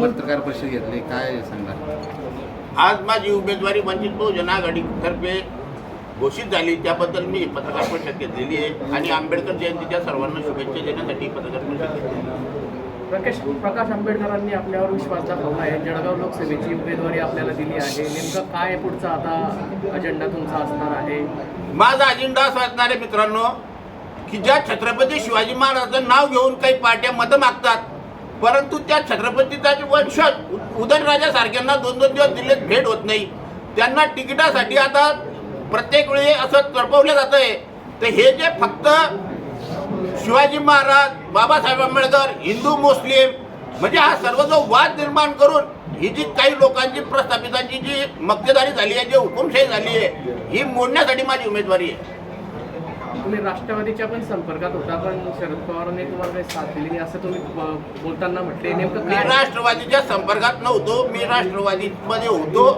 पत्रकार परिषद घेतली काय सांगाल आज माझी उमेदवारी वंचित बहुजन आघाडीतर्फे घोषित झाली. त्याबद्दल मी पत्रकार परिषद घेतलेली आहे आणि आंबेडकर जयंतीच्या सर्वांना शुभेच्छा देण्यासाठी पत्रकार परिषद घेतलेली. प्रकाश प्रकाश आंबेडकरांनी आपल्यावर विश्वास दाखवला आहे. जळगाव लोकसभेची उमेदवारी आपल्याला दिली आहे. नेमकं काय पुढचा आता अजेंडा तुमचा असणार आहे? माझा अजेंडा असा असणार आहे मित्रांनो की ज्या छत्रपती शिवाजी महाराजांचं नाव घेऊन काही पार्ट्या मतं मागतात परंतु त्या छत्रपतीचा जे वंशज उ- उदयनराजासारख्यांना दोन दोन दिवस दिल्लीत भेट होत नाही. त्यांना तिकिटासाठी आता प्रत्येक वेळी असं तडपवलं जात आहे तर हे जे फक्त शिवाजी महाराज बाबासाहेब आंबेडकर हिंदू मुस्लिम म्हणजे हा सर्व जो वाद निर्माण करून ही जी काही लोकांची प्रस्थापितांची जी मक्तेदारी झाली आहे जी हुकुमशाही झाली आहे ही मोडण्यासाठी माझी उमेदवारी आहे. तुम्ही राष्ट्रवादीच्या पण संपर्कात होता पण शरद पवारांनी तुम्हाला काही साथ दिली नाही असं तुम्ही बोलताना म्हटले. नेमकं मी राष्ट्रवादीच्या संपर्कात नव्हतो मी राष्ट्रवादीमध्ये होतो.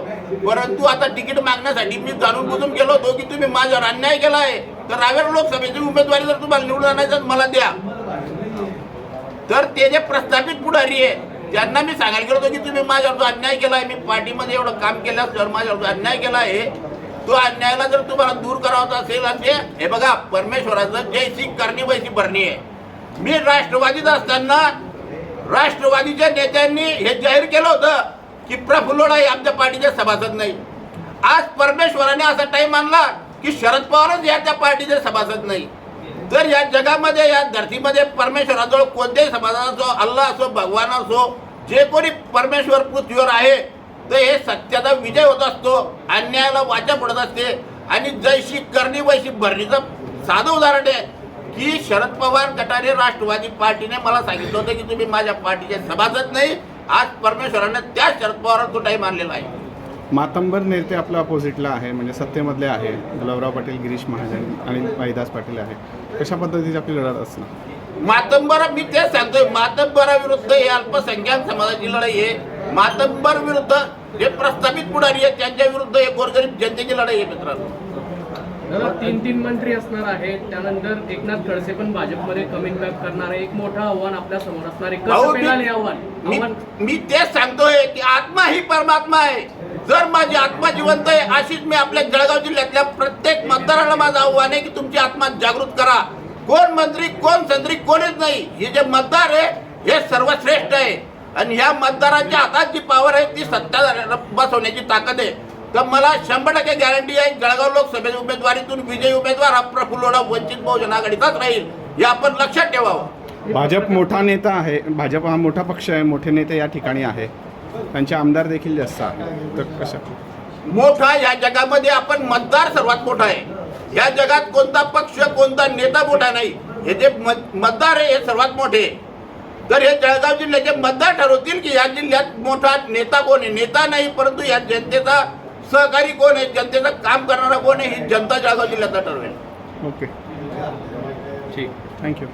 परंतु आता तिकीट मागण्यासाठी मी जाणून बुजून गेलो होतो की तुम्ही माझ्यावर अन्याय केला आहे तर रावेर लोकसभेची उमेदवारी जर तुम्हाला निवडून आणायचं मला द्या. तर ते जे प्रस्थापित पुढारी आहे त्यांना मी सांगायला गेलो होतो की तुम्ही माझ्यावर अन्याय केला आहे मी पार्टीमध्ये एवढं काम केलं असल्यावर माझ्यावर अन्याय केला आहे तो अन्यायाला जर तुम्हाला दूर करावाचा असेल आणि ते हे बघा परमेश्वराचं जय सिंग करणी वैसी भरणी आहे. मी राष्ट्रवादीत असताना राष्ट्रवादीच्या नेत्यांनी हे जाहीर केलं होतं की प्रफुल्लोडा हे आमच्या पार्टीचे सभासद नाही. आज परमेश्वराने असा टाईम आणला की शरद पवारच या त्या पार्टीचे सभासद नाही. जर या जगामध्ये या धरतीमध्ये परमेश्वराजवळ कोणत्याही समाजात असो अल्ला असो भगवान असो जे कोणी परमेश्वर पृथ्वीवर आहे तर हे सत्याचा विजय होत असतो अन्यायाला वाचा पडत असते. आणि जैशी करणी वैशी भरणीचं साधं उदाहरण आहे की शरद पवार गटाने राष्ट्रवादी पार्टीने मला सांगितलं होतं की तुम्ही माझ्या पार्टीचे सभासद नाही आज परमेश्वराने त्या शरद पवारांचा टाईम आणलेला आहे मातंबर नेते आपल्या अपोजिटला आहे म्हणजे सत्तेमधले आहे. गुलाबराव पाटील गिरीश महाजन आणि भाईदास पाटील आहे. कशा पद्धतीची आपली लढत असणार? मातंबर मी तेच सांगतोय मातंबराविरुद्ध हे अल्पसंख्याक समाजाची लढाई आहे. मातंबर विरुद्ध जे प्रस्थापित पुढारी आहेत त्यांच्या विरुद्ध हे गोरगरीब जनतेची लढाई आहे मित्रांनो. तीन तीन मंत्री असणार आहेत. त्यानंतर एकनाथ खडसे पण भाजपमध्ये कमिंग बॅक करणार आहे. एक मोठं आव्हान आपल्यासमोर असणार आहे. हे आव्हान? मी तेच सांगतोय की आत्मा ही परमात्मा आहे. जर माझी आत्मा जिवंत आहे अशीच मी आपल्या जळगाव जिल्ह्यातल्या प्रत्येक मतदाराला माझं आव्हान आहे की तुमची आत्मा जागृत करा. कोण मंत्री कोण संत्री कोणीच नाही. हे जे मतदार आहे हे सर्वश्रेष्ठ आहे. आणि ह्या मतदारांच्या हातात जी पॉवर आहे ती सत्ता बसवण्याची ताकद आहे. तर मला शंभर टक्के गॅरंटी आहे जळगाव लोकसभेच्या उमेदवारीतून विजयी उमेदवार हा प्रफुल्लोडा वंचित बहुजन आघाडीचाच राहील हे आपण लक्षात ठेवावं. भाजप मोठा नेता आहे भाजप हा मोठा पक्ष आहे मोठे नेते या ठिकाणी आहे. त्यांचे आमदार देखील जास्त आहे तर कशा? मोठा या जगामध्ये आपण मतदार सर्वात मोठा आहे. या जगात कोणता पक्ष कोणता नेता मोठा नाही हे जे मत- मतदार आहे हे सर्वात मोठे. तर हे जळगाव जिल्ह्याचे मतदार ठरवतील की या जिल्ह्यात मोठा नेता कोण आहे? नेता नाही परंतु या जनतेचा सहकारी कोण आहे? जनतेचं काम करणारा कोण आहे? ही जनता जळगाव जिल्ह्याचा ठरवेल. ओके. ठीक. थँक्यू